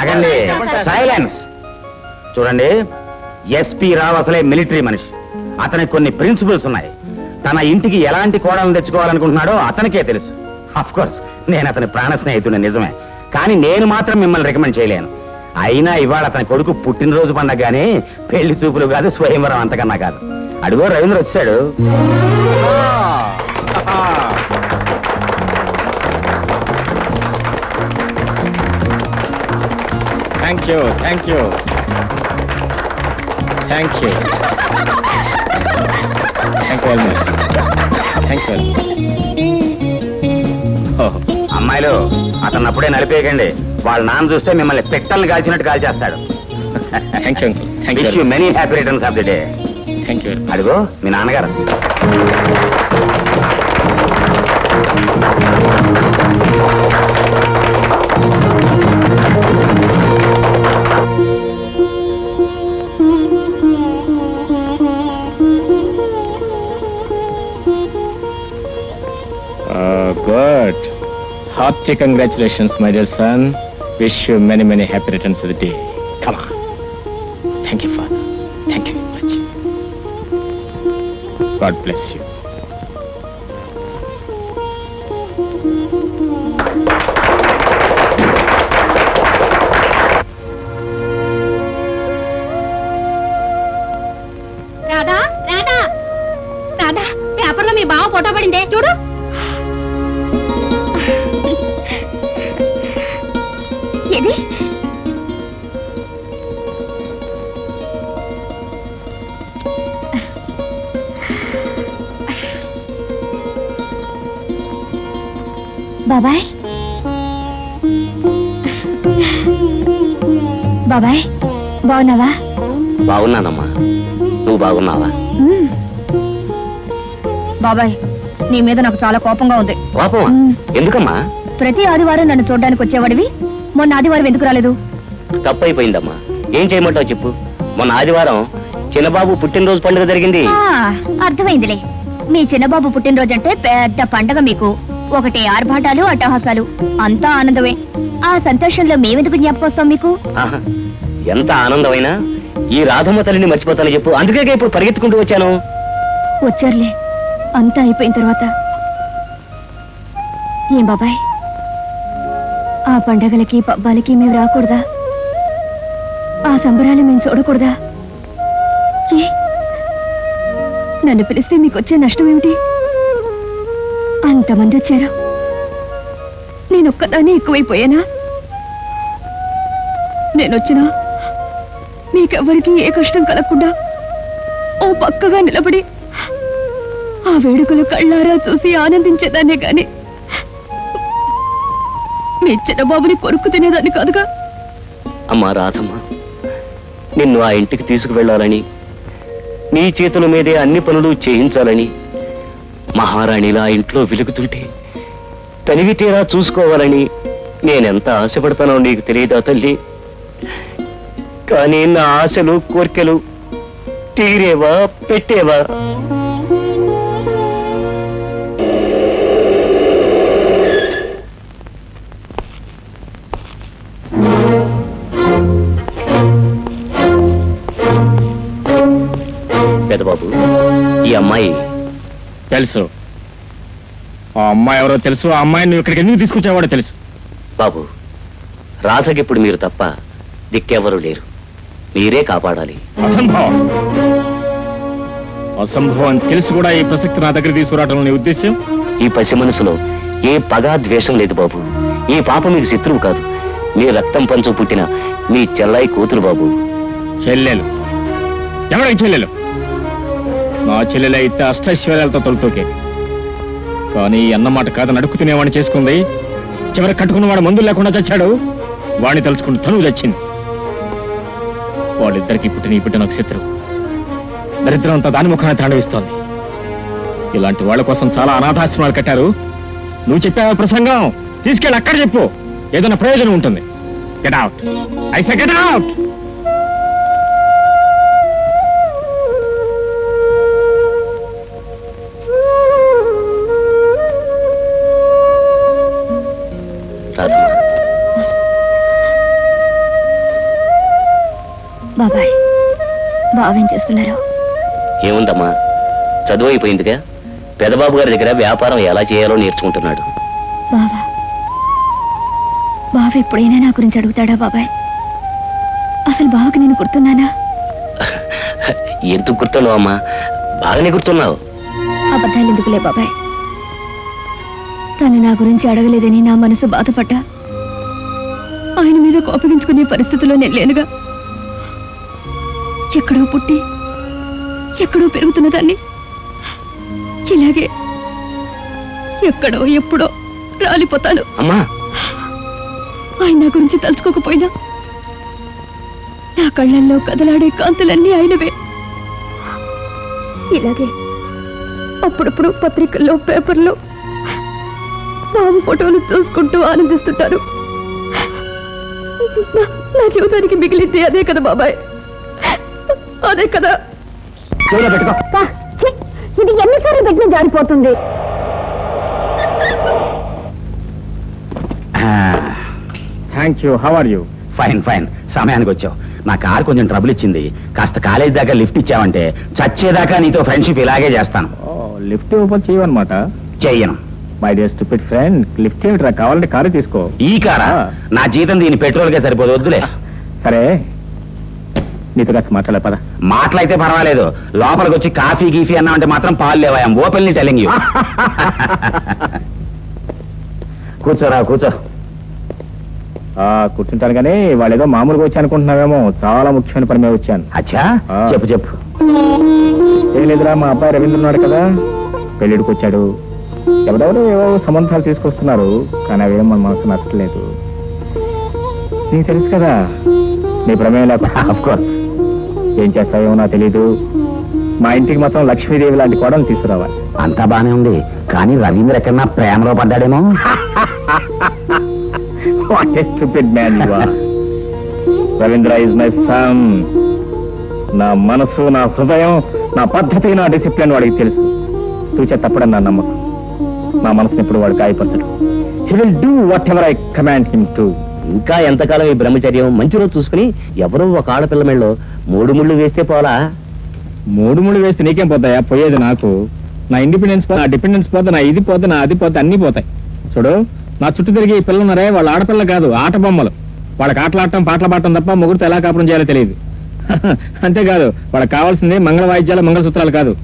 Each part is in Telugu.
ఆగండి. సైలెన్స్ చూడండి. ఎస్పీ రావు అసలే మిలిటరీ మనిషి. అతనికి కొన్ని ప్రిన్సిపల్స్ ఉన్నాయి. తన ఇంటికి ఎలాంటి కోడలను తెచ్చుకోవాలనుకుంటున్నాడో అతనికే తెలుసు. కోర్స్ నేను అతని ప్రాణ స్నేహితుడు నిజమే. కానీ నేను మాత్రం మిమ్మల్ని రికమెండ్ చేయలేను. అయినా ఇవాళ అతని కొడుకు పుట్టినరోజు పండగ కానీ పెళ్ళి చూపులు కాదు స్వయంవరం అంతకన్నా కాదు. అడుగో రవీంద్ర వచ్చాడు. Thank you thank you thank you thank you very much thank you అమ్మాయిలు అతను అప్పుడే నలిపేయకండి. వాళ్ళ నాన్న చూస్తే మిమ్మల్ని పెట్టల్ని కాల్చినట్టు కాల్చేస్తాడు. Thank you uncle thank you many happy returns of the day thank you అడుగు మీ నాన్నగారు. Hearty congratulations my dear son wish you many many happy returns of the day come on thank you father thank you much God bless you Radha Radha. Radha పేపర్లో మీ బావ ఫోటో పడిందే. చూడు. ఇది బాబాయ్? బాబాయ్ బాగున్నావా? బాగున్నానమ్మా. నువ్వు బాగున్నావా. బాబాయ్ నీ మీద నాకు చాలా కోపంగా ఉంది. కోపమా? మ్మ్. ఎందుకమ్మా? ప్రతి ఆదివారం నన్ను చూడడానికి వచ్చేవాడివి మొన్న ఆదివారం ఎందుకు రాలేదు? తప్పైపోయిందమ్మా. ఏం చేయమంటావు చెప్పు? మొన్న ఆదివారం చిన్నబాబు పుట్టినరోజు పండుగ జరిగింది. అర్థమైందిలే. మీ చిన్నబాబు పుట్టినరోజు అంటే పెద్ద పండగ మీకు. ఒకటే ఆర్భాటాలు అట్టహాసాలు. అంతా ఆనందమే. ఆ సంతోషంలో మేమెందుకు జ్ఞాపకొస్తాం మీకు? ఎంత ఆనందమైనా ఈ రాధమ్మ తల్లిని మర్చిపోతాను చెప్పు. అందుకే ఇప్పుడు పరిగెత్తుకుంటూ వచ్చాను. వచ్చారులే. అంతా అయిపోయిన తర్వాత. ఏం బాబాయ్? ఆ పండగలకి పబ్బాలకి మేము రాకూడదా? ఆ సంబరాలు మేము చూడకూడదా? ఏ? నన్ను పిలిస్తే మీకు వచ్చే నష్టం ఏమిటి అంతమంది వచ్చారు. నేను ఒక్కదాన్ని ఎక్కువైపోయానా? నేను వచ్చినా మీకెవ్వరికి ఏ కష్టం కలగకుండా ఓ పక్కగా నిలబడి ఆ వేడుకలు కళ్ళారా చూసి ఆనందించేదాన్నే కానీ మీ చిన్నబాబుని కొరుకు తినేదాన్ని కాదుగా? అమ్మా రాధమ్మ నిన్ను ఆ ఇంటికి తీసుకువెళ్ళాలని నీ చేతుల మీదే అన్ని పనులు చేయించాలని మహారాణిలా ఇంట్లో వెలుగుతుంటే తనివి తీరా చూసుకోవాలని నేనెంత ఆశపడతానో నీకు తెలియదా తల్లి? కానీ నా ఆశలు కోరికలు తీరేవా పెట్టేవా? పెదబాబు ఈ అమ్మాయి తెలుసు. ఆ అమ్మాయి ఎవరో తెలుసు ఆ అమ్మాయిని నువ్వు ఇక్కడికి ఎందుకు తీసుకొచ్చావాడో తెలుసు. బాబు రాధకిప్పుడు మీరు తప్ప దిక్కెవరూ లేరు. మీరే కాపాడాలి. అసంభవం. అసంభవం అని తెలిసి కూడా ఈ ప్రసక్తి నా దగ్గర తీసుకురావడం నీ ఉద్దేశం ఈ పసి మనసులో ఏ పగా ద్వేషం లేదు బాబు. ఈ పాప మీకు శత్రువు కాదు. మీ రక్తం పంచు పుట్టిన మీ చెల్లాయి కూతురు బాబు. చెల్లెలు. ఎవరికి చెల్లెలు? నా చెల్లెలు అయితే అష్టైశ్వర్యాలతో తొలుతూకే. కానీ అన్నమాట కాదు నడుకు తినేవాడిని చేసుకుంది. చివరి కట్టుకున్నవాడు మందులు లేకుండా చచ్చాడు. వాడిని తలుచుకుని తను చచ్చింది. వాళ్ళిద్దరికి పుట్టిన పుట్టిన ఒక దరిద్రం అంతా దాని ముఖాన్ని తాండవిస్తోంది. ఇలాంటి వాళ్ళ కోసం చాలా అనాథాశ్రమాలు కట్టారు. నువ్వు చెప్పావు ప్రసంగం? తీసుకెళ్ళి అక్కడ చెప్పు. ఏదైనా ప్రయోజనం ఉంటుంది. Get out I get out బాబాయ్ బావేం చేస్తున్నారు? ఏముందమ్మా? చదువు అయిపోయిందిగా? పెదబాబు గారి దగ్గర వ్యాపారం ఎలా చేయాలో నేర్చుకుంటున్నాడు. బావా బావ ఎప్పుడైనా నా గురించి అడుగుతాడా బాబాయ్? అసలు బావకి నేను గుర్తున్నానా? ఎందుకు గుర్తున్నావు అమ్మా? బాగానే గుర్తున్నావు. అబద్ధాలు ఎందుకులే బాబాయ్? తను నా గురించి అడగలేదని నా మనసు బాధపడ్డా? ఆయన మీద కోపగించుకునే పరిస్థితిలో నేను లేనుగా? ఎక్కడో పుట్టి ఎక్కడో పెరుగుతున్న దాన్ని. ఇలాగే ఎక్కడో ఎప్పుడో రాలిపోతాను. అమ్మా! ఆయన నా గురించి తలుచుకోకపోయినా నా కళ్ళల్లో కదలాడే కాంతులన్నీ ఆయనవే. ఇలాగే అప్పుడప్పుడు పత్రికల్లో పేపర్లో బాబు ఫోటోలు చూసుకుంటూ ఆనందిస్తుంటారు. నా- నా జీవితానికి మిగిలింది అదే కదా బాబాయ్. అదే కదా. ఇది ఎన్నిసార్లు పెట్టిన జారిపోతుంది? Thank you how are you fine fine సమయానికి వచ్చావు. నా కారు కొంచెం ట్రబుల్ ఇచ్చింది. కాస్త కాలేజ్ దాకా లిఫ్ట్ ఇచ్చావంటే చచ్చేదాకా నీతో ఫ్రెండ్షిప్ ఇలాగే చేస్తాను. లిఫ్ట్ ఓపెన్ చేయమన్నమాట చెయ్యను my dear stupid friend lift ఏమిట్రా? కావాలంటే కారు తీసుకో. ఈ కారా? నా జీతం దీని పెట్రోల్కే సరిపోదు వద్దులే. సరే. నీతో కాస్త మాట్లాడే పద. మాటలైతే పర్వాలేదు. లోపలికి వచ్చి కాఫీ గీఫీ అన్నామంటే మాత్రం పాలు లేవాయం ఓపెన్లీ టెలింగ్ యూ కూర్చోరా కూర్చో ఆ కూర్చుంటాను కానీ వాళ్ళు ఏదో మామూలుగా వచ్చి అనుకుంటున్నావేమో. చాలా ముఖ్యమైన పని మీద వచ్చాను. అచ్చా. చెప్పు చెప్పు. ఏం లేదురా మా అబ్బాయి రవీంద్ర ఉన్నాడు కదా. పెళ్ళిడికి వచ్చాడు. ఎవరెవరో ఏవో సంబంధాలు తీసుకొస్తున్నారు. కానీ అవేం మన మనసు నచ్చలేదు నీకు తెలుసు కదా నీ ప్రమేయం లేకుండా ఏం చేస్తావేమో నాకు తెలీదు. మా ఇంటికి మాత్రం లక్ష్మీదేవి లాంటి కోడలు తీసుకురావాలి. అంతా బానే ఉంది. కానీ రవీంద్ర ఎక్కడన్నా ప్రేమలో పడ్డాడేమో. రవీంద్ర ఇస్ మై సన్ నా మనసు నా హృదయం నా పద్ధతి నా డిసిప్లిన్ వాడికి తెలుసు. చూసే తప్పడని నా నమ్మకం. నా మనసుని ఎప్పుడు వాడు గాయపరచడు. He will do whatever I command him to ఇంకా ఎంతకాలం ఈ బ్రహ్మచర్యం? మంచి రోజు చూసుకుని ఎవరో ఒక ఆడపిల్ల మెళ్ళో మూడు ముళ్ళు వేస్తే పోలా మూడు ముళ్ళు వేస్తే నీకేం పోతాయా? పోయేది నాకు. నా ఇండిపెండెన్స్ పోతే నా డిపెండెన్స్ పోతే నా ఇది పోతే నా అది పోతే అన్ని పోతాయి. చూడు నా చుట్టూ తిరిగి ఈ పిల్లలున్నారే వాళ్ళ ఆడపిల్ల కాదు ఆట బొమ్మలు. వాళ్ళకి ఆటలాడటం పాటలు పాడటం తప్ప ముగ్గురితో ఎలా కాపురం చేయాలో తెలియదు. అంతేకాదు వాళ్ళకి కావాల్సింది మంగళ వాయిద్యాలు మంగళసూత్రాలు కాదు.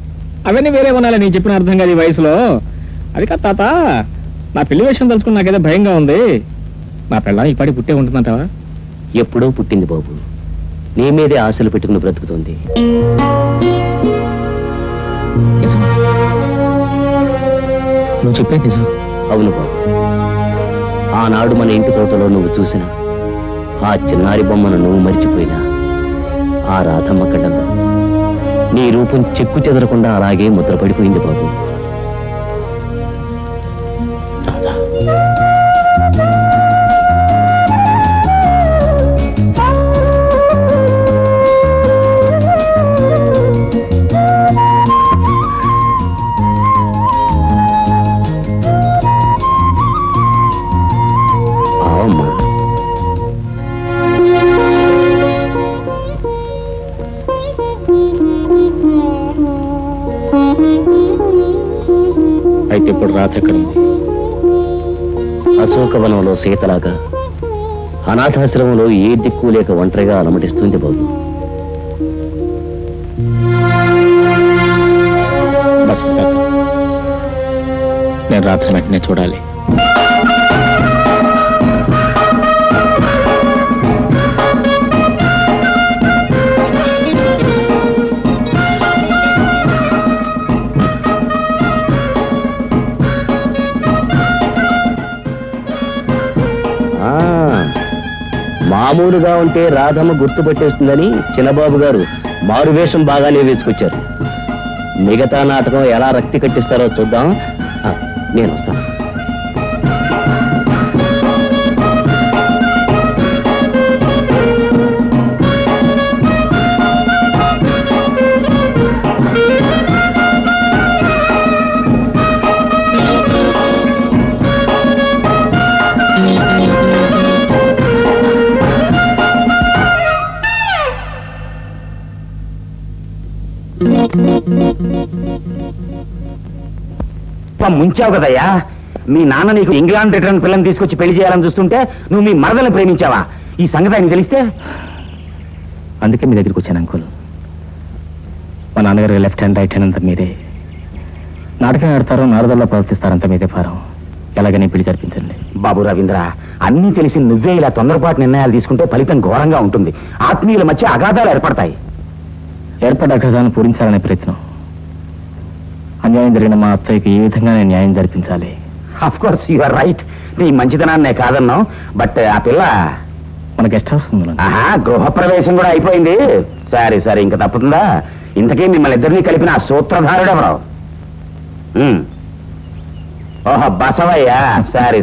అవన్నీ వేరే ఉండాలి నేను చెప్పిన అర్థం కాదు ఈ వయసులో. అది కాదు తాత నా పెళ్ళి విషయం తలుచుకుని నాకేదో భయంగా ఉంది. నా పిల్ల ఇప్పటికి పుట్టే ఉంటుందంటావా? ఎప్పుడో పుట్టింది బాబు. నీ మీదే ఆశలు పెట్టుకుని బ్రతుకుతుంది. నువ్వు చెప్పేది నిజం. అవును బాబు. ఆనాడు మన ఇంటి తోటలో నువ్వు చూసిన ఆ చిన్నారి బొమ్మను నువ్వు మరిచిపోయినా ఆ రాధమ్మ కళ్ళలో నీ రూపం చెక్కు చెదరకుండా అలాగే ముద్రపడిపోయింది బాబు. ఇప్పుడు రాత ఎక్కడ అశోకవనంలో సీతలాగా అనాథాశ్రమంలో ఏ దిక్కు లేక ఒంటరిగా అలమటిస్తుంది బాబు. నేను రాత్రి వెంటనే చూడాలి. మామూలుగా ఉంటే రాధమ్మ గుర్తుపట్టేస్తుందని చిన్నబాబు గారు మారువేషం బాగానే వేసుకొచ్చారు. మిగతా నాటకం ఎలా రక్తి కట్టిస్తారో చూద్దాం. నేను వస్తాను. కొంప ముంచావు కదయ్యా. మీ నాన్న నీకు ఇంగ్లాండ్ రిటర్న్ పిల్లని తీసుకొచ్చి పెళ్ళి చేయాలని చూస్తుంటే నువ్వు మీ మరదల్ని ప్రేమించావా? ఈ సంగతి ఆయనకి తెలిస్తే? అందుకే మీ దగ్గరికి వచ్చాను అంకుల్. మా నాన్నగారు లెఫ్ట్ హ్యాండ్ రైట్ హ్యాండ్ అంతా మీరే. నాటకం ఆడతారో నారదల్లో ప్రవర్తిస్తారంత మీదే ఫారం ఎలాగని పెళ్ళి జరిపించండి. బాబు రవీంద్ర అన్నీ తెలిసి నువ్వే ఇలా తొందరపాటు నిర్ణయాలు తీసుకుంటే ఫలితం ఘోరంగా ఉంటుంది. ఆత్మీయుల మధ్య అగాధాలు ఏర్పడతాయి. ఏర్పడ్డ అగ్రహాన్ని పూరించాలనే ప్రయత్నం. అన్యాయం జరిగిన మా అత్తయ్యకి ఏ విధంగా నేను న్యాయం జరిపించాలి? Of course you are right నీ మంచితనాన్నే కాదన్నావు బట్ ఆ పిల్ల మన గెస్ట్ హౌస్ ఉంది ఆహా గృహప్రవేశం కూడా అయిపోయింది. సరే సరే ఇంకా తప్పుతుందా? ఇంతకీ మిమ్మల్ని ఇద్దరిని కలిపిన ఆ సూత్రధారుడు ఎవరు. ఓహో బసవయ్యా. సరే సరే.